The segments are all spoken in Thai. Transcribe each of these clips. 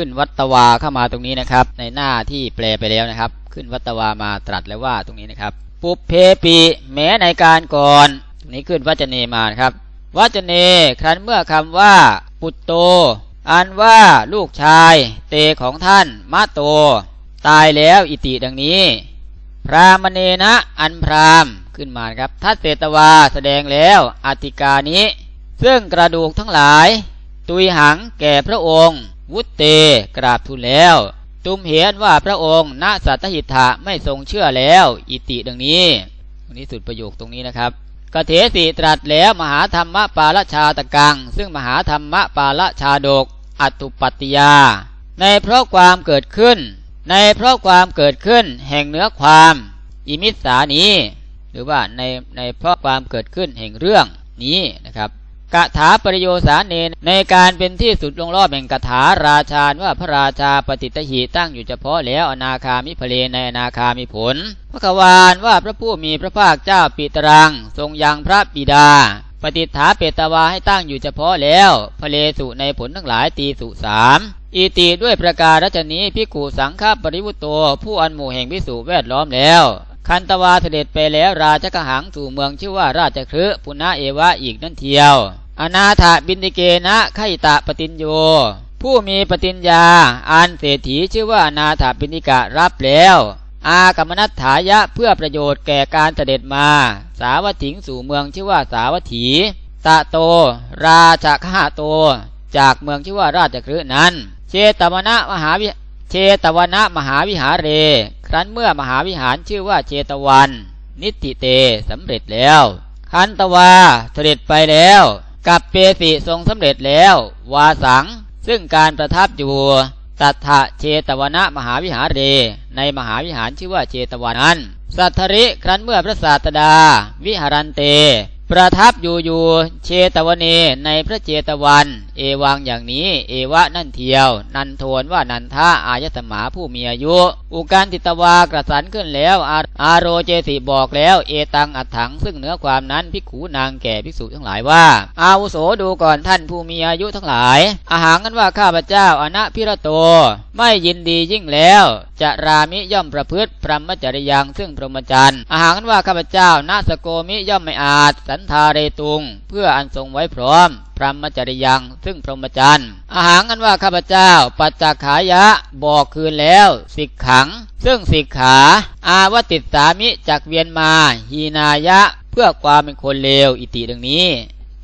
ขึ้นวัตวาเข้ามาตรงนี้นะครับ ในหน้าที่แปลไปแล้วนะครับ ขึ้นวัตวามาตรัสแล้วว่าตรงนี้นะครับ ปุเพปีแม้ในการก่อนตรงนี้ขึ้นวัจเนมานครับวัจเนครั้นเมื่อคำว่าปุตโต อันว่าลูกชายเตของท่านมะโต ตายแล้วอิติดังนี้ พรามเนนะอันพรามขึ้นมานครับทัศเสตวาแสดงแล้วอธิกานี้ ซึ่งกระดูกทั้งหลาย ตุยหังแก่พระองค์ วุตเตกราบทูลแล้ว ตุมเห็นว่าพระองค์ณสัตหิทธะไม่ทรงเชื่อแล้ว อิติดังนี้ตรงนี้สุดประโยคตรงนี้นะครับกเถสีตรัสแล้วมหาธรรมปาลชาตกัง ซึ่งมหาธรรมปาลชาดก อัตุปัตติยา ในเพราะความเกิดขึ้น ในเพราะความเกิดขึ้นแห่งเนื้อความ อิมิสสานี้ หรือว่าในในเพราะความเกิดขึ้นแห่งเรื่องนี้นะครับ กถาปริโยสาเนในการเป็นที่สุดลงรอบแห่งกถาราชาว่าพระราชาปฏิตหิตั้งอยู่เฉพาะแล้วอนาคามิเพลในอนาคามิผล พระกวานว่าพระผู้มีพระภาคเจ้าปิตรัง ทรงยังพระบิดา ปฏิฐาเปตวาให้ตั้งอยู่เฉพาะแล้วพเลสุในผลทั้งหลายตีสุสามอีตีด้วยประการรัชนี้พิกูสังฆปริวุตโตผู้อันหมู่แห่งพิสุแวดล้อมแล้วคันตวาเสด็จไปแล้วราชกหังสู่เมืองชื่อว่าราชคฤห์ปุณะเอวะอีกนั่นเทียว อนาถบินิเกนะไขตะปฏิญโย ผู้มีปฏิญญาอันเศรษฐีชื่อว่าอนาถบินิกะรับแล้ว อากรรมนัตถายะเพื่อประโยชน์แก่การเสด็จมา สาวัตถิงสู่เมืองชื่อว่าสาวัตถี ตะโต ราชคหะโต จากเมืองชื่อว่าราชคฤห์นั้น เชตวนะมหาวิเชตวนะมหาวิหารเร ครั้นเมื่อมหาวิหารชื่อว่าเชตวัน นิติเตสำเร็จแล้วคันตวาเสด็จไปแล้ว กับเปสิทรงสำเร็จแล้ว วาสัง ซึ่งการประทับอยู่ตัทธะเชตวนะมหาวิหารเร ในมหาวิหารชื่อว่าเชตวันนั้น สัทธริครั้นเมื่อพระศาสดา วิหารันเต ประทับอยู่อยู่เชตวเนในพระเจตวัน เอวังอย่างนี้ เอวะนั่นเทียว นันโทนว่านันทาอายตมาผู้มีอายุ อุการติตวากระสันขึ้นแล้ว อาโรเจสิบอกแล้ว เอตังอัดถัง ซึ่งเนื้อความนั้นพิกขูนางแก่ภิกษุทั้งหลายว่า อาวุโสดูก่อนท่านผู้มีอายุทั้งหลาย อาหารกันว่าข้าพเจ้าอนะพิรโต ไม่ยินดียิ่งแล้วจะรามิย่อมประพฤติพรหมจริยังซึ่งพรหมจรรย์อาหารกันว่าข้าพเจ้านาสโกมิย่อมไม่อาจสันทาเรตุง เพื่ออันทรงไว้พร้อม พรหมจริยังซึ่งพรหมจรรย์อาหารกันว่าข้าพเจ้า ปัจจขายะบอกคืนแล้ว สิกขัง ซึ่งสิกขา อาวติสามิจากเวียนมาหีนายะ เพื่อความเป็นคนเลวอิติดังนี้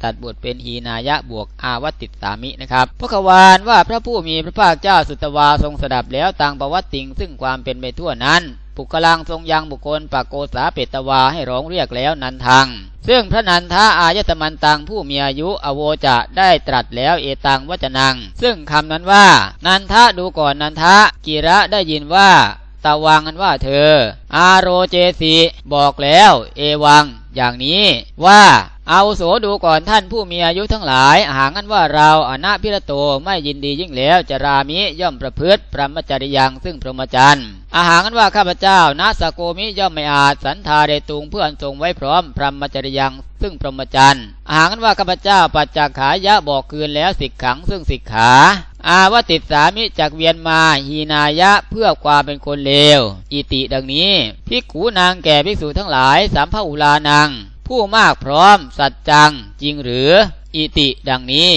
ตัดบทเป็นหีนายะบวกอาวติสามินะครับพระควานว่าพระผู้มีพระภาคเจ้าสุตวาทรงสดับแล้วต่างประวัติติงซึ่งความเป็นไปทั่วนั้น ปุกลังทรงยังบุคคลปากโกษาเปตวาให้ร้องเรียกแล้วนันทัง ซึ่งพระนันทาอายตมันตังผู้มีอายุอโวจะได้ตรัสแล้วเอตังวจนัง ซึ่งคำนั้นว่า นันทะดูก่อนนันทะกิระได้ยินว่าตะวังกันว่าเธอ อาโรเจสีบอกแล้ว เอวัง อย่างนี้ว่า เอาโสดูก่อนท่านผู้มีอายุทั้งหลาย หางันว่าเราอนาพิรโตไม่ยินดียิ่งแล้วจะรามิย่อมประพฤติพรหมจริยังซึ่งพรหมจรรย์อาหารกันว่าข้าพเจ้านาสโกมิย่อมไม่อาจสันทาเดตุงเพื่อนทรงไว้พร้อมพรหมจริยังซึ่งพรหมจรรย์อาหารกันว่าข้าพเจ้าปัจจขายะบอกคืนแล้วสิกขังซึ่งสิกขา อาวติดสามิจากเวียนมาหีนายะเพื่อความเป็นคนเลวอิติดังนี้พิกขูนางแก่ภิกษุทั้งหลายสามพระอุลานาง ผู้มากพร้อมสัจจังจริงหรือ อิติดังนี้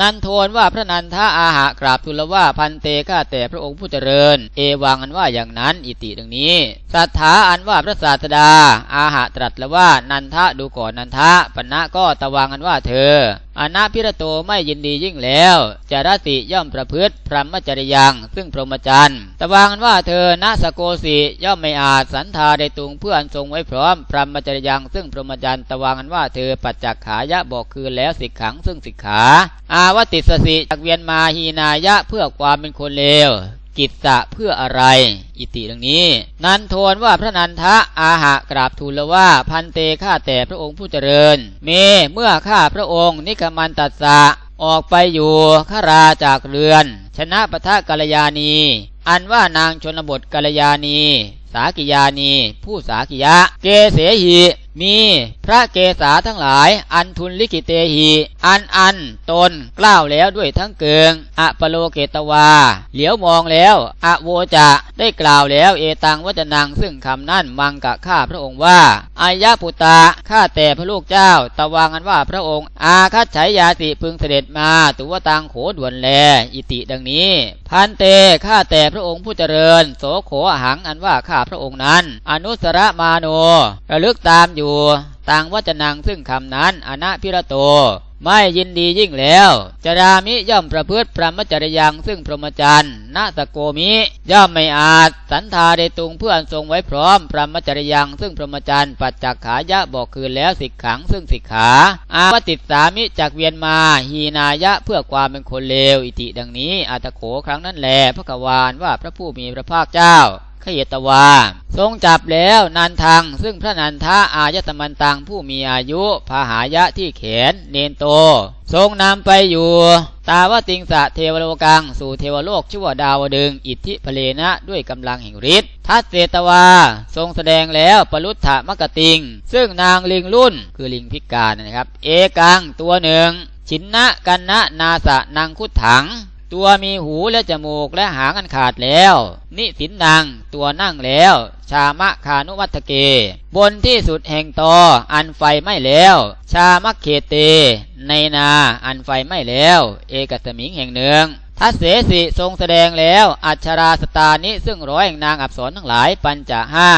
นันโทนว่าพระนันทาอาหากราบทูลว่าพันเตข้าแต่พระองค์ผู้เจริญ เอวังอันว่าอย่างนั้นอิติดังนี้สัทธาอันว่าพระศาสดา อาหะตรัสล้วว่านันทะดูก่อนนันทะปณะก็ตะวังอันว่าเธออนาพิรโตไม่ยินดียิ่งแล้วจารติย่อมประพฤติพรหมจริยัง ซึ่งพรหมจรรย์ตะวังอันว่าเธอนาสโกสีย่อมไม่อาจสันทาได้ตุงเพื่อนทรงไว้พร้อมพรหมจริยัง ซึ่งพรหมจรรย์ตะวังอันว่าเธอปัจจักขายะบอกคืนแล้วสิกขังซึ่งสิกขาอาวติสสิจากเวียนมาหีนายะเพื่อความเป็นคนเลวกิจสะเพื่ออะไร อิติดังนี้ นันโทนว่าพระนันทะอาหะกราบทูลว่าพันเตข้าแต่พระองค์ผู้เจริญ เมเมื่อข้าพระองค์นิกมันตัสสะออกไปอยู่ข้าราจากเรือน ชนะปะทะกัลยาณี อันว่านางชนบทกัลยาณี สากิยานี ผู้สากิยะ เกเสหี มีพระเกศาทั้งหลาย อันทุนลิกิเตหี อันอันตนกล้าวแล้วด้วยทั้งเกิงอะปโลเกตวา เหลียวมองแล้วอะโวจะได้กล่าวแล้วเอตังวัจนังซึ่งคำนั่นมังกะข้าพระองค์ว่าอายะปุตตาข้าแต่พระลูกเจ้า ตวางันว่าพระองค์ อาคัตฉายาติพึงเสด็จมาตุวตังโขด่วนแล อิติดังนี้ พันเตข้าแต่พระองค์ผู้เจริญ โสโขหังอันว่าข้าพระองค์นั้น อนุสระมาโนระลึกตามอยู่ต่างวัจนังซึ่งคำนั้นอนะพิระโต ไม่ยินดียิ่งแล้วจรามิย่อมประพฤติพรหมจริยังซึ่งพรหมจรรย์นาสโกมิ ย่อมไม่อาจ สันทาเดตุงเพื่อนทรงไว้พร้อมพรหมจริยังซึ่งพรหมจรรย์ปัจจักขายะบอกคืนแล้วสิกขังซึ่งสิกขา อาวติดสามิจากเวียนมาหีนายะเพื่อความเป็นคนเลวอิติดังนี้อัตโขครั้งนั้นแลพระกวานว่าพระผู้มีพระภาคเจ้า ขยตวา ทรงจับแล้วนันทัง ซึ่งพระนันทาอายตมันตังผู้มีอายุพาหายะที่แขนเนนโต ทรงนำไปอยู่ตาวติงสะเทวโลกัง สู่เทวโลกชั่วดาวดึง อิทธิพเลนะด้วยกำลังแห่งฤทธิ์ทัศเสตวา ทรงแสดงแล้วปรุทธมกติง ซึ่งนางลิงรุ่นคือลิงพิการนะครับ เอกังตัวหนึ่ง ชินนะกันนะนาสะนางคุดถัง ตัวมีหูและจมูกและหางอันขาดแล้ว นิสินดังตัวนั่งแล้ว ชามะคานุวัตเก บนที่สุดแห่งตออันไฟไม่แล้ว ชามะเขเต ในนาอันไฟไม่แล้ว เอกสมิงแห่งหนึ่งทัศเสสิทรงแสดงแล้ว อัชราสตานิซึ่งร้อยแห่งนางอับสรทั้งหลายปัญจห้า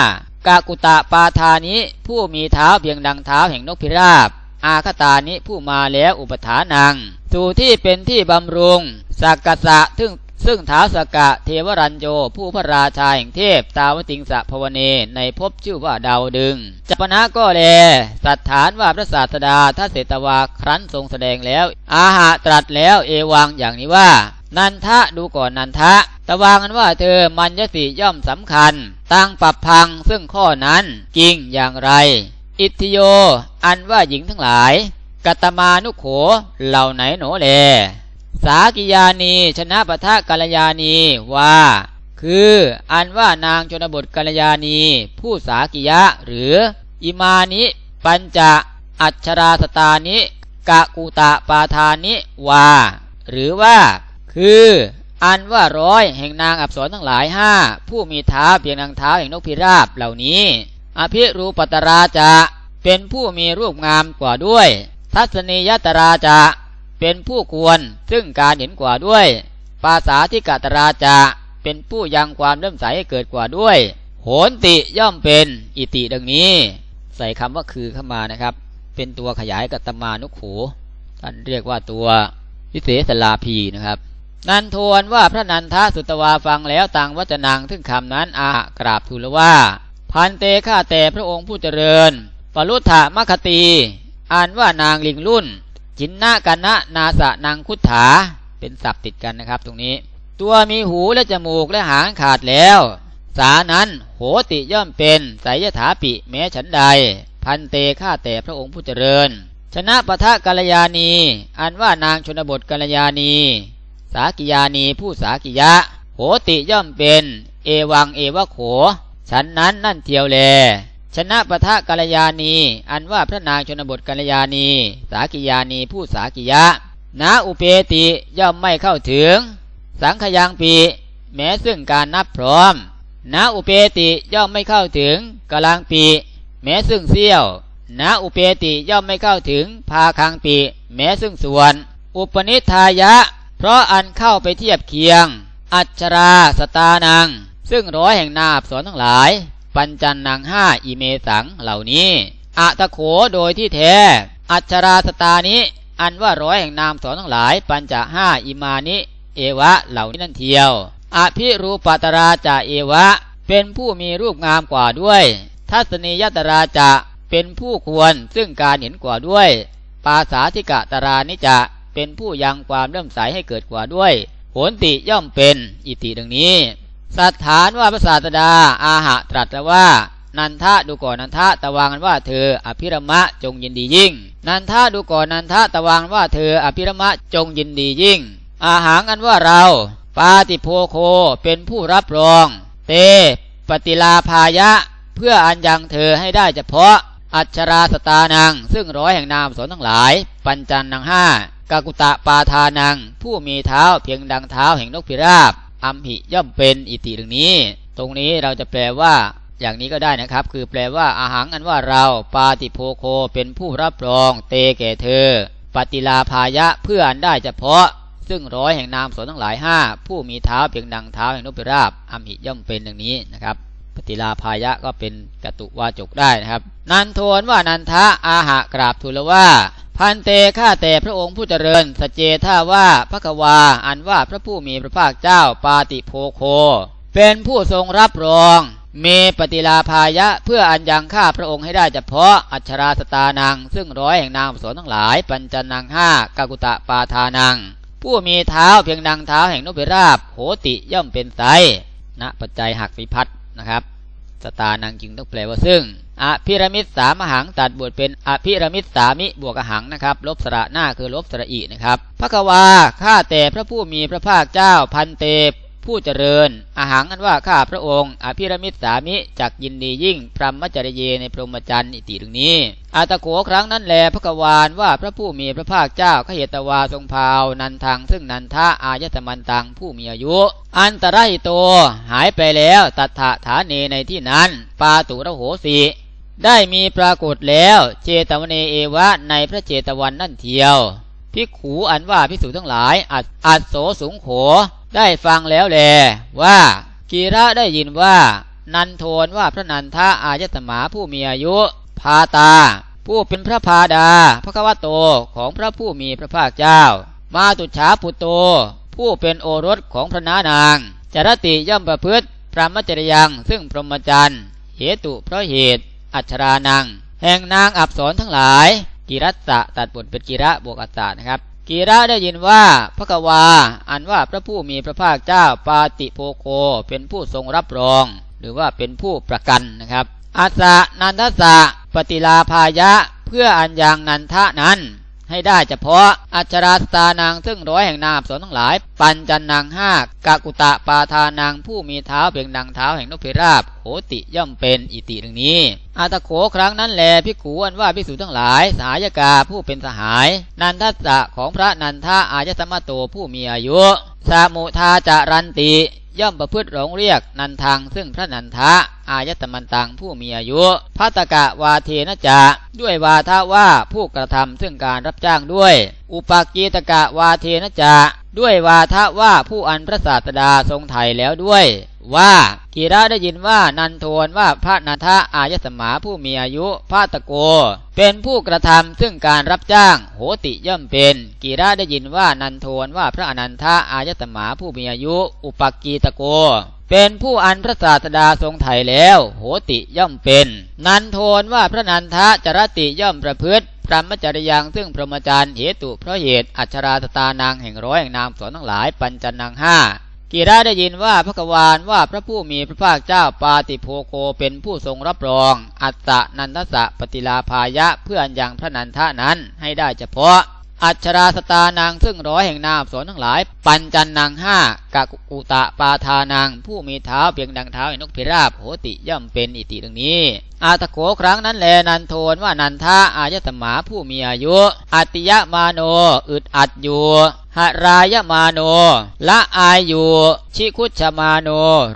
กากุตะปาทานิผู้มีเท้าเพียงดังเท้าแห่งนกพิราบ อาคตานิผู้มาแล้วอุปถานัง สู่ที่เป็นที่บำรุงสักกะสะซึ่งซึ่งท้าสกะเทวรัญโยผู้พระราชาแห่งเทพตาวติงสะภวเนในภพชื่อว่าดาวดึงจัปนะก็แล สัตฐานว่าพระศาสดาทัศเสตวาครั้นทรงแสดงแล้ว อาหะตรัสแล้วเอวังอย่างนี้ว่า นันทะดูก่อนนันทะ ตะวางันว่าเธอมัญญสีย่อมสำคัญตั้งปรับพังซึ่งข้อนั้นจริงอย่างไร อิทธิโย อันว่าหญิงทั้งหลาย กัตมานุโขเหล่าไหนโหนแล สากิยานีชนะปะทะกัลยาณีว่า คืออันว่านางชนบทกัลยาณีผู้สากิยะหรือ อิมานิ ปัญจะอัชราสตานิกะกุตะปาทานิว่า หรือว่า คืออันว่าร้อยแห่งนางอับสรทั้งหลายห้าผู้มีเท้าเพียงนางเท้าแห่งนกพิราบเหล่านี้ อภิรูปตราจะเป็นผู้มีรูปงามกว่าด้วย ทัศนียตราจะเป็นผู้ควรซึ่งการเห็นกว่าด้วย ภาษาที่กตราจะเป็นผู้ยังความเริ่มใสให้เกิดกว่าด้วย โหนติย่อมเป็นอิติดังนี้ ใส่คำว่าคือเข้ามานะครับ เป็นตัวขยายกัตมานุขูท่านเรียกว่าตัววิเศษลาพีนะครับนันทวนว่าพระนันทสุตวาฟังแล้วต่างวัจนังถึงคำนั้นอากราบทูลว่า พันเตข้าแต่พระองค์ผู้เจริญปรุธะมคตี อ่านว่านางลิงรุ่น จินนากันนะนาสะนางคุถาเป็นศัพท์ติดกันนะครับตรงนี้ ตัวมีหูและจมูกและหางขาดแล้ว สานั้นโหติย่อมเป็นไสยถาปิแม้ฉันใด พันเตฆ่าแต่พระองค์ผู้เจริญ ชนะปะทะกัลยาณี อันว่านางชนบทกัลยาณี สากิยานีผู้สากิยะ โหติย่อมเป็น เอวังเอวะโข ฉันนั้นนั่นเทียวแล ชนะปะทะกัลยาณี อันว่าพระนางชนบทกัลยาณี สากิยานีผู้สากิยะ นาอุเปติย่อมไม่เข้าถึง สังขยังปีแม้ซึ่งการนับพร้อม นาอุเปติย่อมไม่เข้าถึงกลางปีแม้ซึ่งเสี้ยว นาอุเปติย่อมไม่เข้าถึงพาคังปีแม้ซึ่งส่วน อุปนิทายะ เพราะอันเข้าไปเทียบเคียง อัจฉราสตานัง ซึ่งร้อยแห่งนาบสอนทั้งหลาย ปัญจันนังห้าอิเมสังเหล่านี้อะตะโขโดยที่แท้ อัชราสตานิอันว่าร้อยแห่งนามสอนทั้งหลาย ปัญจะห้าอิมานิ เอวะเหล่านี้นั่นเทียวอภิรูปตราจะเอวะ เป็นผู้มีรูปงามกว่าด้วย ทัศนียตราจะเป็นผู้ควรซึ่งการเห็นกว่าด้วย ปาสาธิกะตรานิจะเป็นผู้ยังความเริ่มใสให้เกิดกว่าด้วยโหนติย่อมเป็นอิติดังนี้ สัตฐานว่าพระศาสดา อาหะตรัสว่า นันทะดูก่อนนันทะตะวังว่าเธออภิรมะจงยินดียิ่ง นันทะดูก่อนนันทะตะวังว่าเธออภิรมะจงยินดียิ่ง อาหารอันว่าเราปาติโพโคเป็นผู้รับรอง เต ปฏิลาภายะ เพื่ออันยังเธอให้ได้เฉพาะ อัชราสตานัง ซึ่งร้อยแห่งนามสนทั้งหลาย ปัญจันนังห้ากากุตะปาทานัง ผู้มีเท้าเพียงดังเท้าแห่งนกพิราบ อัมหิย่อมเป็นอิติดังนี้ ตรงนี้เราจะแปลว่า อย่างนี้ก็ได้นะครับ คือแปลว่าอาหังอันว่าเราปาติโพโคเป็นผู้รับรอง เตแก่เธอ ปฏิลาภายะเพื่ออันได้เฉพาะ ซึ่งร้อยแห่งนามสนทั้งหลายห้าผู้มีเท้าเพียงดังเท้าแห่งนพิราบอัมหิย่อมเป็นดังนี้นะครับปฏิลาภายะก็เป็นกตุวาจกได้นะครับ นันโทนว่านันทะอาหะกราบทูลว่า พันเตข้าแต่พระองค์ผู้เจริญ สเจท่าว่าพระกวา อันว่าพระผู้มีพระภาคเจ้าปาติโพโค เป็นผู้ทรงรับรอง เมปฏิลาภายะ เพื่ออันยังข้าพระองค์ให้ได้เฉพาะอัชราสตานัง ซึ่งร้อยแห่งนามสนทั้งหลาย ปัญจนังห้ากากุตะปาทานัง ผู้มีเท้าเพียงดังเท้าแห่งนกพิราบโหติย่อมเป็นไสนะปัจจัยหักวิพัตนะครับ สตานังจึงต้องแปลว่าซึ่ง อภิรมิตสามหังตัดบทเป็นอภิรมิตสามิบวกหังนะครับ ลบสระหน้าคือลบสระอีนะครับพระกวาข้าแต่พระผู้มีพระภาคเจ้าพันเตผู้เจริญอาหังอันว่าข้าพระองค์ อภิรมิตสามิจักยินดียิ่ง พรหมจริยในพรหมจรรย์อิติถึงนี้ อาตะโขครั้งนั้นแลพระกวานว่าพระผู้มีพระภาคเจ้าขเหตวาทรงพาวนันทังซึ่งนันทะอายตมันตังผู้มีอายุ อันตรายโตหายไปแล้วตัทธะฐานเนในที่นั้น ปาตุระโหสี ได้มีปรากฏแล้วเจตวเนเอวะในพระเจตวันนั่นเทียวพิกขูอันว่าพิสูจทั้งหลายอัดอัดโสสูงโขได้ฟังแล้วแล ว่ากีระได้ยินว่า นันโทนว่าพระนันทะอายตมาผู้มีอายุ พาตา ผู้เป็นพระพาดา พระควโตของพระผู้มีพระภาคเจ้า มาตุฉาปุตโต ผู้เป็นโอรสของพระนานางจรติย่อมประพฤติพระมจริยังซึ่งพรหมจรรย์เหตุเพราะเหตุ อัชรานัง แห่งนางอับสรทั้งหลาย กิรัตสะตัดบทเป็นกิระบวกอัสสะนะครับกีระได้ยินว่าพระกวา อันว่าพระผู้มีพระภาคเจ้าปาติโพโคเป็นผู้ทรงรับรอง หรือว่าเป็นผู้ประกันนะครับอาสะนันทสะปฏิลาภายะ เพื่ออันยังนันทะนั้น ให้ได้เฉพาะ อัชราสตานางซึ่งร้อยแห่งนามสนทั้งหลาย ปัญจันนางห้ากากุตะปาทานางผู้มีเท้าเพียงดังเท้าแห่งนกพิราบโหติย่อมเป็นอิติดังนี้ อาตโขครั้งนั้นแลพิกูอันว่าพิสูจทั้งหลายสายกาผู้เป็นสหาย นันทัสสะของพระนันทะอายตมโตผู้มีอายุสามุทาจารันติ ย่อมประพฤติหลงเรียกนันทังซึ่งพระนันทะ อายตมันตังผู้มีอายุพัตกะวาเทนะจะด้วยวาทะว่าผู้กระทำซึ่งการรับจ้างด้วย อุปากีตกะวาเทนะจะ ด้วยวาทะว่าผู้อันพระศาสดาทรงไถ่แล้วด้วย ว่ากีระได้ยินว่านันโทนว่าพระนันทะอายสมาผู้มีอายุพาตะโก เป็นผู้กระทำซึ่งการรับจ้าง โหติย่อมเป็นกีระได้ยินว่านันโทนว่าพระอนันทะอายสมาผู้มีอายุ อุปกีตะโกเป็นผู้อันพระศาสดาทรงไถ่แล้ว โหติย่อมเป็น นันโทนว่าพระนันทะจรติย่อมประพฤติ พระมจริยังซึ่งพรหมจารย์เหตุเพราะเหตุอัชราสตานางแห่งร้อยแห่งนามสอนทั้งหลายปัญจนางห้ากีราได้ยินว่าพระกวานว่าพระผู้มีพระภาคเจ้าปาติโพโคเป็นผู้ทรงรับรอง อัตตะนันทสะปฏิลาภายะเพื่ออันยังพระนันทะนั้นให้ได้เฉพาะ อัชราสตานางซึ่งร้อยแห่งนามสอนทั้งหลาย ปัญจันนางห้ากะกุตะปาทานางผู้มีเท้าเพียงดังเท้าแห่งนกพิราบโหติย่อมเป็นอิติดังนี้ อาตโขครั้งนั้นแลนันโทนว่านันทะอายตมาผู้มีอายุ อัติยะมาโนอึดอัดอยู่ หรายมาโน ละอายอยู่ ชิคุชมาโน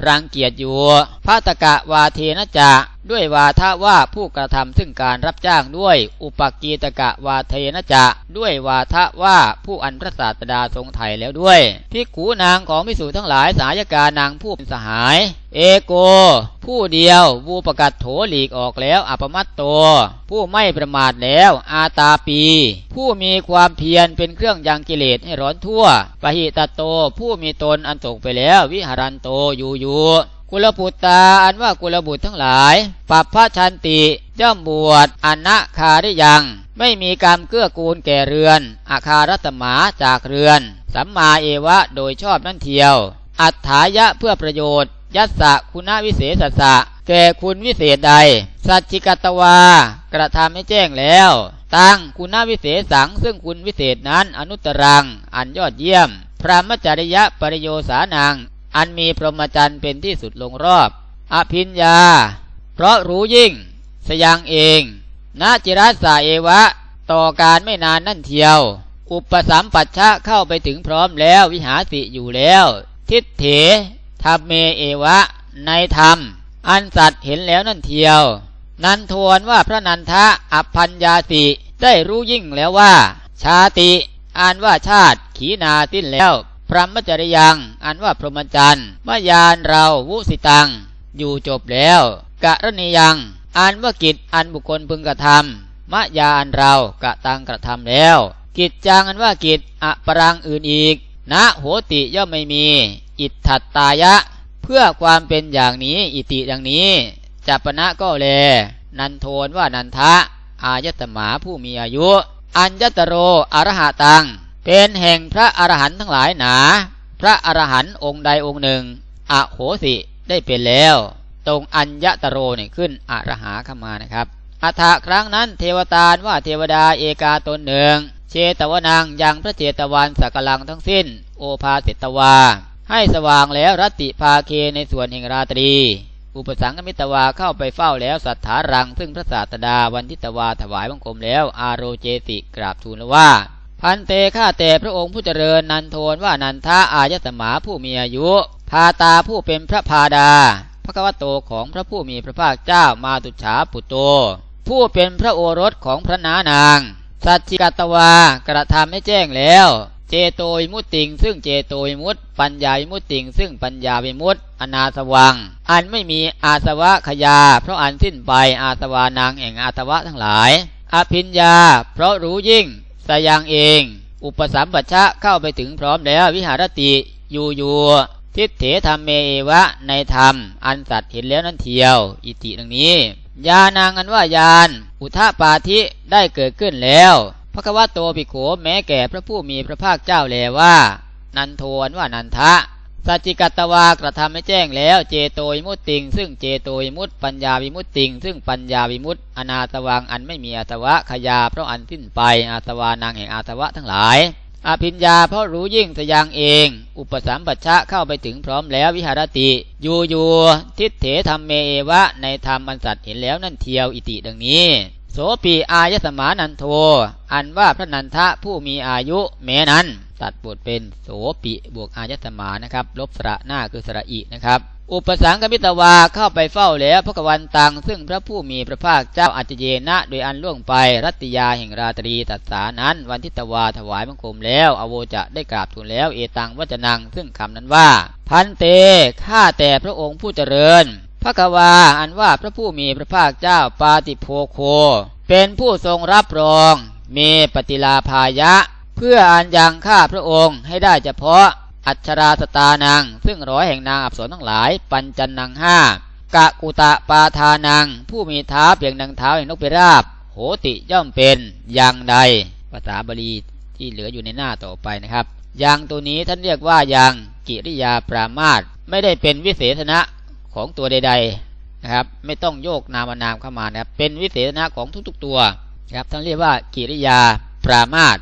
รังเกียจอยู่พาตกะวาเทนะจะ ด้วยวาทะว่าผู้กระทำซึ่งการรับจ้างด้วย อุปกีตกะวาเทนะจะ ด้วยวาทะว่าผู้อันพระศาสดาทรงไถ่แล้วด้วยพิกขูนางของพิสูจทั้งหลายสายกานางผู้เป็นสหาย เอโก ผู้เดียววูประกัดโถหลีกออกแล้วอัปมัตโต ผู้ไม่ประมาทแล้ว อาตาปี ผู้มีความเพียรเป็นเครื่องยังกิเลสให้ร้อนทั่วปหิตโต ผู้มีตนอันตกไปแล้ว วิหารันโตอยู่อยู่กุลบุตรตาอันว่ากุลบุตรทั้งหลายปัปพระชันติย่อมบวชอนะคาได้ยังไม่มีกรรเกื้อกูลแก่เรือน อาคารัตมาจากเรือน สัมมาเอวะโดยชอบนั่นเทียว อัฏฐายะเพื่อประโยชน์ ยัสสะคุณวิเศษสะแก่คุณวิเศษใด สัจจิกตวา กระทำให้แจ้งแล้ว ตั้งคุณวิเศษสังซึ่งคุณวิเศษนั้นอนุตรัง อันยอดเยี่ยม พระมจริยะปริโยสานัง อันมีพรหมจรรย์เป็นที่สุดลงรอบ อภิญญาเพราะรู้ยิ่ง สยังเองนาจิรัสสาเอวะ ต่อการไม่นานนั่นเทียว อุปสัมปัชชะเข้าไปถึงพร้อมแล้ววิหาสิอยู่แล้ว ทิฏเถ ธรรมเมเอวะ ในธรรม อันสัตว์เห็นแล้วนั่นเทียว นันทวนว่าพระนันทะอภัญญาติได้รู้ยิ่งแล้วว่า ชาติ อ่านว่าชาติ ขีนาสิ้นแล้ว พรหมจริยังอ่านว่าพรหมจรรย์มายานเราวุสิตัง อยู่จบแล้วกะรณียังอ่านว่ากิจอันบุคคลพึงกระทำมะยาอันเรากะตังกระทำแล้ว กิจจังอันว่ากิจอะปรังอื่นอีก นะโหติย่อมไม่มี อิทธัตตายะ เพื่อความเป็นอย่างนี้ อิติดังนี้จัปนะก็แล นันโทนว่านันทะ อายตมาผู้มีอายุ อัญญตโรอรหะตัง เป็นแห่งพระอรหันต์ทั้งหลายหนา พระอรหันต์องค์ใดองค์หนึ่ง อโหสิได้เป็นแล้ว ตรงอัญญตโรเนี่ยขึ้นอรหาเข้ามานะครับอัฐะครั้งนั้นเทวตาลว่าเทวดาเอกาตนหนึ่งเชตวนังยังพระเจตวันสักลังทั้งสิ้น โอภาสิตวา ให้สว่างแล้วรัตติภาเคในส่วนแห่งราตรี อุปสังกมิตวาเข้าไปเฝ้าแล้วสัทธารัง ซึ่งพระศาสดาวันทิตวาถวายบังคมแล้ว อาโรเจติกราบทูลว่า พันเตข้าแต่พระองค์ผู้เจริญนันโทนว่านันทาอายสมาผู้มีอายุ พาตาผู้เป็นพระพาดา พระกวโตของพระผู้มีพระภาคเจ้ามาตุฉาปุตโต ผู้เป็นพระโอรสของพระนานาง สัจจิกตวากระทำให้แจ้งแล้ว เจโตวิมุตติง ซึ่งเจโตวิมุตติปัญญาวิมุตติง ซึ่งปัญญาวิมุตติอนาสวัง อันไม่มีอาสวะขยา เพราะอันสิ้นไปอาสวานางแห่งอาสวะทั้งหลาย อภิญญา เพราะรู้ยิ่งสยังเอง อุปสัมปชะเข้าไปถึงพร้อมแล้ววิหารติอยู่อยู่ทิฏเถธรรมเมเอวะในธรรม อันสัตว์เห็นแล้วนั่นเทียว อิติดังนี้ยานางอันว่ายาน อุทปาธิได้เกิดขึ้นแล้ว พระควโตปิโขแม้แก่พระผู้มีพระภาคเจ้าแลว่า นันโทนว่านันทะสัจจิกัตวากระทำให้แจ้งแล้วเจโตวิมุตติง ซึ่งเจโตวิมุตปัญญาวิมุตติง ซึ่งปัญญาวิมุตอนาสวังอันไม่มีอาสวะขยาเพราะอันสิ้นไปอาสวานางแห่งอาสวะทั้งหลายอภิญญาเพราะรู้ยิ่งสยางเอง อุปสัมปัชชะเข้าไปถึงพร้อมแล้ววิหารติอยู่อยู่ทิฏเถธรรมเมเอวะในธรรมอันสัตว์เห็นแล้วนั่นเทียวอิติดังนี้ โสปีอายสมานันโท อันว่าพระนันทะผู้มีอายุแม้นั้น ตัดบทเป็นโสปิบวกอายสมานะครับ ลบสระหน้าคือสระอินะครับ อุปสังกมิตวาเข้าไปเฝ้าแล้วพระกวันตังซึ่งพระผู้มีพระภาคเจ้าอัจเยนะ โดยอันล่วงไปรัติยาแห่งราตรีตัสสานั้น วันทิตวาถวายบังคมแล้ว อโวจะได้กราบทูลแล้วเอตังวัจนังซึ่งคำนั้นว่า พันเตข้าแต่พระองค์ผู้เจริญ พระกวาอันว่าพระผู้มีพระภาคเจ้าปาติโพโค เป็นผู้ทรงรับรองเมปฏิลาภายะ เพื่ออันยังข้าพระองค์ให้ได้เฉพาะอัชราสตานังซึ่งร้อยแห่งนางอับสรทั้งหลาย ปัญจันนังห้ากะกุตะปาทานัง ผู้มีเท้าเพียงดังเท้าแห่งนกพิราบ โหติย่อมเป็นอย่างใด ภาษาบาลีที่เหลืออยู่ในหน้าต่อไปนะครับอย่างตัวนี้ท่านเรียกว่าอย่างกิริยาปรามาตไม่ได้เป็นวิเศษณะ ของตัวใดๆนะครับ ไม่ต้องโยกนามนามเข้ามานะครับ เป็นวิเศษณะของทุกๆตัวนะครับท่านเรียกว่ากิริยาปรามาต